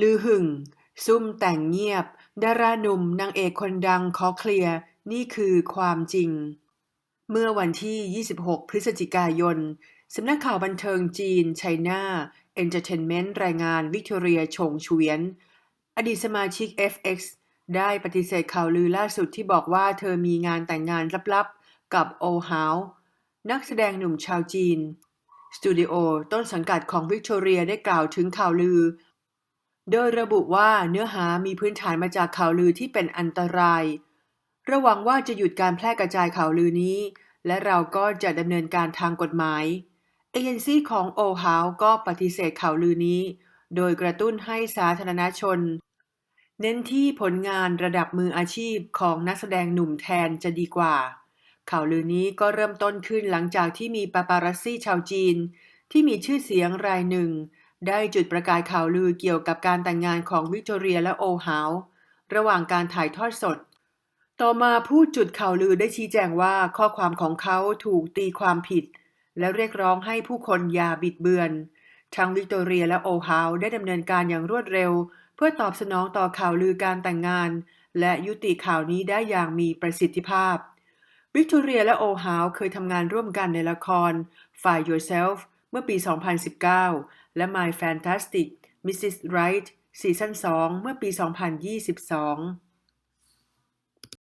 ลือหึ่ง ซุ่มแต่งเงียบ ดาราหนุ่มนางเอกคนดังขอเคลียร์ นี่คือความจริง เมื่อวันที่ 26 พฤศจิกายน สำนักข่าวบันเทิงจีนไชน่าเอนเตอร์เทนเมนต์รายงานวิกตอเรียชงเวียน อดีตสมาชิก FX ได้ปฏิเสธข่าวลือล่าสุดที่บอกว่าเธอมีงานแต่งงานลับๆ กับโอฮาวนักแสดงหนุ่มชาวจีน สตูดิโอต้นสังกัดของวิกตอเรียได้กล่าวถึงข่าวลือ โดยระบุว่าเนื้อหามีพื้นฐานมาจากข่าวลือที่เป็นอันตราย ระวังว่าจะหยุดการแพร่กระจายข่าวลือนี้ และเราก็จะดำเนินการทางกฎหมาย เอเจนซี่ของโอฮาวก็ปฏิเสธข่าวลือนี้ โดยกระตุ้นให้สาธารณชน เน้นที่ผลงานระดับมืออาชีพของนักแสดงหนุ่มแทนจะดีกว่า ข่าวลือนี้ก็เริ่มต้นขึ้นหลังจากที่มีปาปารัสซี่ชาวจีน ที่มีชื่อเสียงรายหนึ่ง ได้จุดประกายข่าวลือเกี่ยวกับการแต่งงานของวิกตอเรียและโอฮาวระหว่างการถ่ายทอดสด ต่อมาผู้จุดข่าวลือได้ชี้แจงว่าข้อความของเขาถูกตีความผิด และเรียกร้องให้ผู้คนอย่าบิดเบือน ทั้งวิกตอเรียและโอฮาวได้ดำเนินการอย่างรวดเร็ว เพื่อตอบสนองต่อข่าวลือการแต่งงาน และยุติข่าวนี้ได้อย่างมีประสิทธิภาพวิกตอเรียและโอฮาวเคยทำงานร่วมกันในละคร Find Yourself มื่อปี 2019 และ My Fantastic Mrs. Right ซีซั่น2 เมื่อปี 2022